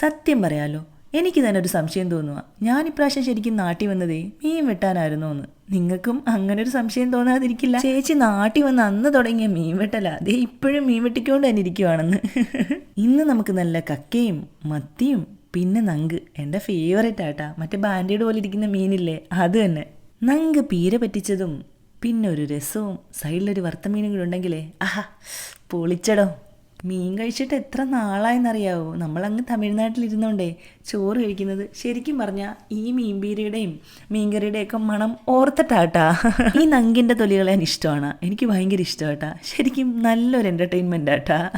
സത്യം പറയാലോ എനിക്ക് തന്നെ ഒരു സംശയം തോന്നുക ഞാൻ ഇപ്രാവശ്യം ശരിക്കും നാട്ടിൽ വന്നതേ മീൻ വെട്ടാനായിരുന്നോ എന്ന്. നിങ്ങൾക്കും അങ്ങനെ ഒരു സംശയം തോന്നാതിരിക്കില്ല. ചേച്ചി നാട്ടി വന്ന് അന്ന് തുടങ്ങിയ മീൻ വെട്ടല അതേ ഇപ്പോഴും മീൻ വെട്ടിക്കൊണ്ട് തന്നെ ഇരിക്കുവാണെന്ന്. ഇന്ന് നമുക്ക് നല്ല കക്കയും മത്തിയും പിന്നെ നങ്ക്. എന്റെ ഫേവറേറ്റ് ആട്ടാ. മറ്റേ ബാൻഡേഡ് പോലെ ഇരിക്കുന്ന മീനില്ലേ അത് തന്നെ. നങ്ക് പീര പറ്റിച്ചതും പിന്നെ ഒരു രസവും സൈഡിലൊരു വറുത്ത മീനും കൂടെ ഉണ്ടെങ്കിലേ. ആഹാ പൊളിച്ചടോ. മീൻ കഴിച്ചിട്ട് എത്ര നാളായെന്നറിയാവോ? നമ്മളങ്ങ് തമിഴ്നാട്ടിലിരുന്നോണ്ടേ ചോറ് കഴിക്കുന്നത് ശരിക്കും പറഞ്ഞാൽ ഈ മീൻപീരിയുടെയും മീൻകറിയുടെയും ഒക്കെ മണം ഓർത്തിട്ടാട്ടാ. ഈ നങ്കിന്റെ തൊലികളെ ഇഷ്ടമാണ്. എനിക്ക് ഭയങ്കര ഇഷ്ടമാട്ടാ. ശരിക്കും നല്ലൊരു എന്റർടൈൻമെന്റ് ആട്ടാ.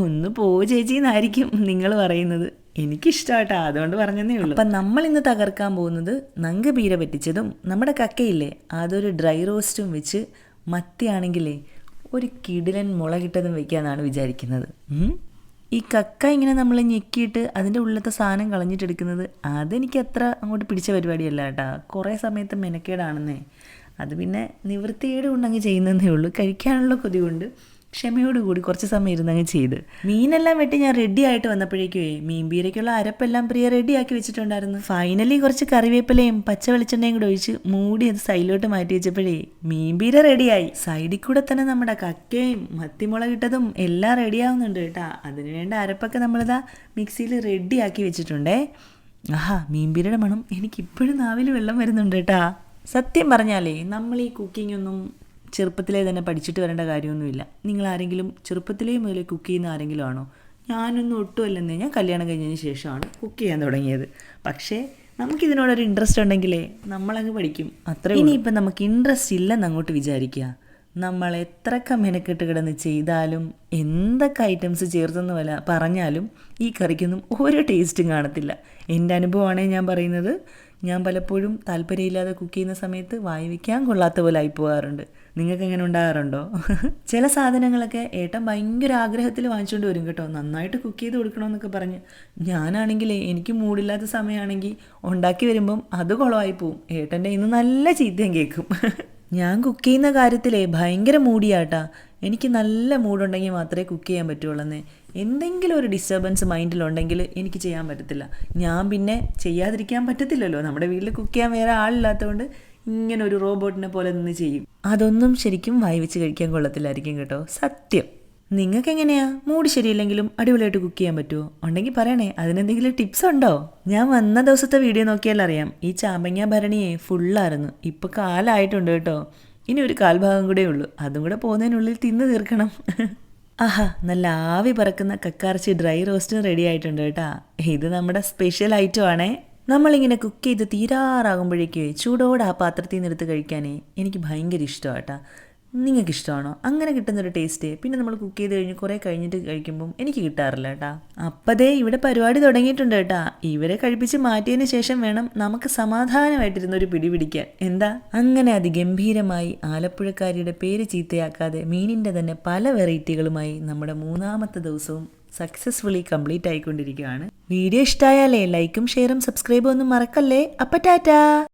ഒന്ന് പോ ചേച്ചി എന്നായിരിക്കും നിങ്ങൾ പറയുന്നത്. എനിക്കിഷ്ടമായിട്ടാ അതുകൊണ്ട് പറഞ്ഞതേ ഉള്ളൂ. അപ്പം നമ്മൾ ഇന്ന് തകർക്കാൻ പോകുന്നത് നങ്ക് പീര പറ്റിച്ചതും നമ്മുടെ കക്കയില്ലേ? അതൊരു ഡ്രൈ റോസ്റ്റും വെച്ച് മത്തിയാണെങ്കിലേ ഒരു കിടിലൻ മുളകിട്ടതും വെക്കാന്നാണ് വിചാരിക്കുന്നത്. ഈ കക്ക ഇങ്ങനെ നമ്മൾ ഞെക്കിയിട്ട് അതിന്റെ ഉള്ളിലത്തെ സാധനം കളഞ്ഞിട്ടെടുക്കുന്നത് അതെനിക്ക് അത്ര അങ്ങോട്ട് പിടിച്ച പരിപാടിയല്ല കേട്ടാ. കുറേ സമയത്ത് മെനക്കേടാണെന്നേ. അത് പിന്നെ നിവൃത്തിയുടെ കൊണ്ട് അങ്ങ് ചെയ്യുന്നതേ ഉള്ളൂ. കഴിക്കാനുള്ള കൊതി കൊണ്ട് ക്ഷമയോടുകൂടി കുറച്ച് സമയം ഇരുന്നങ്ങ് ചെയ്ത്. മീനെല്ലാം വെട്ടി ഞാൻ റെഡി ആയിട്ട് വന്നപ്പോഴേക്കേ മീൻപീരയ്ക്കുള്ള അരപ്പെല്ലാം പ്രിയ റെഡിയാക്കി വെച്ചിട്ടുണ്ടായിരുന്നു. ഫൈനലി കുറച്ച് കറിവേപ്പിലയും പച്ച വെളിച്ചെണ്ണയും കൂടെ ഒഴിച്ച് മൂടി അത് സൈഡിലോട്ട് മാറ്റി വെച്ചപ്പോഴേ മീൻപീര റെഡിയായി സൈഡിൽ കൂടെ തന്നെ നമ്മുടെ കക്കയും മത്തിമുളകിട്ടതും എല്ലാം റെഡിയാവുന്നുണ്ട് കേട്ടാ. അതിനുവേണ്ട അരപ്പൊക്കെ നമ്മളിതാ മിക്സിയിൽ റെഡിയാക്കി വെച്ചിട്ടുണ്ടേ. ആഹാ മീൻപീരയുടെ മണം എനിക്കിപ്പോഴും നാവിൽ വെള്ളം വരുന്നുണ്ട് കേട്ടാ. സത്യം പറഞ്ഞാലേ നമ്മൾ ഈ കുക്കിംഗ് ഒന്നും ചെറുപ്പത്തിലേ തന്നെ പഠിച്ചിട്ട് വരേണ്ട കാര്യമൊന്നുമില്ല. നിങ്ങൾ ആരെങ്കിലും ചെറുപ്പത്തിലേ മുതൽ കുക്ക് ചെയ്യുന്ന ആരെങ്കിലും ആണോ? ഞാനൊന്നും ഒട്ടുമല്ലെന്നേ. ഞാൻ കല്യാണം കഴിഞ്ഞതിന് ശേഷമാണ് കുക്ക് ചെയ്യാൻ തുടങ്ങിയത്. പക്ഷേ നമുക്കിതിനോടൊരു ഇൻട്രസ്റ്റ് ഉണ്ടെങ്കിലേ നമ്മളങ്ങ് പഠിക്കും. അത്ര ഇനിയിപ്പം നമുക്ക് ഇൻട്രസ്റ്റ് ഇല്ലെന്ന് അങ്ങോട്ട് വിചാരിക്കുക. നമ്മൾ എത്ര മെനക്കെട്ട് കിടന്ന് ചെയ്താലും എന്തൊക്കെ ഐറ്റംസ് ചേർത്തെന്ന് വല്ല പറഞ്ഞാലും ഈ കറിക്കൊന്നും ഒരു ടേസ്റ്റും കാണത്തില്ല. എന്റെ അനുഭവമാണേ ഞാൻ പറയുന്നത്. ഞാൻ പലപ്പോഴും താല്പര്യമില്ലാതെ കുക്ക് ചെയ്യുന്ന സമയത്ത് വായി വയ്ക്കാൻ കൊള്ളാത്ത പോലെ ആയി പോകാറുണ്ട്. നിങ്ങൾക്ക് എങ്ങനെ ഉണ്ടാകാറുണ്ടോ? ചില സാധനങ്ങളൊക്കെ ഏട്ടൻ ഭയങ്കര ആഗ്രഹത്തിൽ വാങ്ങിച്ചുകൊണ്ട് വരും കേട്ടോ. നന്നായിട്ട് കുക്ക് ചെയ്ത് കൊടുക്കണമെന്നൊക്കെ പറഞ്ഞ്. ഞാനാണെങ്കിലേ എനിക്ക് മൂടില്ലാത്ത സമയമാണെങ്കിൽ ഉണ്ടാക്കി വരുമ്പം അത് കുളമായി പോവും. ഏട്ടന്റെ ഇന്ന് നല്ല ചീത്തയും കേൾക്കും ഞാൻ കുക്ക് ചെയ്യുന്ന കാര്യത്തിലേ ഭയങ്കര മൂടിയാട്ടാ. എനിക്ക് നല്ല മൂഡുണ്ടെങ്കിൽ മാത്രമേ കുക്ക് ചെയ്യാൻ പറ്റുള്ളൂ എന്തെങ്കിലും ഒരു ഡിസ്റ്റർബൻസ് മൈൻഡിലുണ്ടെങ്കിൽ എനിക്ക് ചെയ്യാൻ പറ്റത്തില്ല. ഞാൻ പിന്നെ ചെയ്യാതിരിക്കാൻ പറ്റത്തില്ലല്ലോ. നമ്മുടെ വീട്ടിൽ കുക്ക് ചെയ്യാൻ വേറെ ആളില്ലാത്തതുകൊണ്ട് ഇങ്ങനെ ഒരു റോബോട്ടിനെ പോലെ നിന്ന് ചെയ്യും. അതൊന്നും ശരിക്കും വായിച്ച് കഴിക്കാൻ കൊള്ളത്തില്ലായിരിക്കും കേട്ടോ. സത്യം. നിങ്ങൾക്ക് എങ്ങനെയാ മൂഡ് ശരിയില്ലെങ്കിലും അടിപൊളിയായിട്ട് കുക്ക് ചെയ്യാൻ പറ്റുമോ ഉണ്ടെങ്കിൽ പറയണേ അതിനെന്തെങ്കിലും ടിപ്സ് ഉണ്ടോ? ഞാൻ വന്ന ദിവസത്തെ വീഡിയോ നോക്കിയാൽ അറിയാം. ഈ ചാമ്പങ്ങ ഭരണിയെ ഫുള്ളായിരുന്നു. ഇപ്പൊ കാലായിട്ടുണ്ട് കേട്ടോ. ഇനി ഒരു കാൽഭാഗം കൂടെ ഉള്ളൂ. അതും കൂടെ പോകുന്നതിനുള്ളിൽ തിന്നു തീർക്കണം. ആഹാ നല്ല ആവി പറക്കുന്ന കക്കാർച്ചി ഡ്രൈ റോസ്റ്റും റെഡി ആയിട്ടുണ്ട് കേട്ടാ. ഇത് നമ്മുടെ സ്പെഷ്യൽ ഐറ്റം ആണേ. നമ്മളിങ്ങനെ കുക്ക് ചെയ്ത് തീരാറാകുമ്പോഴേക്ക് ചൂടോടെ ആ പാത്രത്തിൽ നിന്ന് എടുത്ത് കഴിക്കാനേ എനിക്ക് ഭയങ്കര ഇഷ്ടമാട്ടാ. നിങ്ങൾക്ക് ഇഷ്ടമാണോ അങ്ങനെ കിട്ടുന്നൊരു ടേസ്റ്റ് പിന്നെ നമ്മൾ കുക്ക് ചെയ്ത് കഴിഞ്ഞ് കുറേ കഴിഞ്ഞിട്ട് കഴിക്കുമ്പം എനിക്ക് കിട്ടാറില്ല കേട്ടാ അപ്പതേ ഇവിടെ പരിപാടി തുടങ്ങിയിട്ടുണ്ട് കേട്ടാ. ഇവരെ കഴിപ്പിച്ച് മാറ്റിയതിന് ശേഷം വേണം നമുക്ക് സമാധാനമായിട്ടിരുന്നൊരു പിടി പിടിക്കാൻ. എന്താ? അങ്ങനെ അതിഗംഭീരമായി ആലപ്പുഴക്കാരിയുടെ പേര് ചീത്തയാക്കാതെ മീനിന്റെ തന്നെ പല വെറൈറ്റികളുമായി നമ്മുടെ മൂന്നാമത്തെ ദിവസവും സക്സസ്ഫുള്ളി കംപ്ലീറ്റ് ആയിക്കൊണ്ടിരിക്കുകയാണ്. വീഡിയോ ഇഷ്ടമായാലേ ലൈക്കും ഷെയറും സബ്സ്ക്രൈബും ഒന്നും മറക്കല്ലേ. അപ്പ ടാറ്റാ.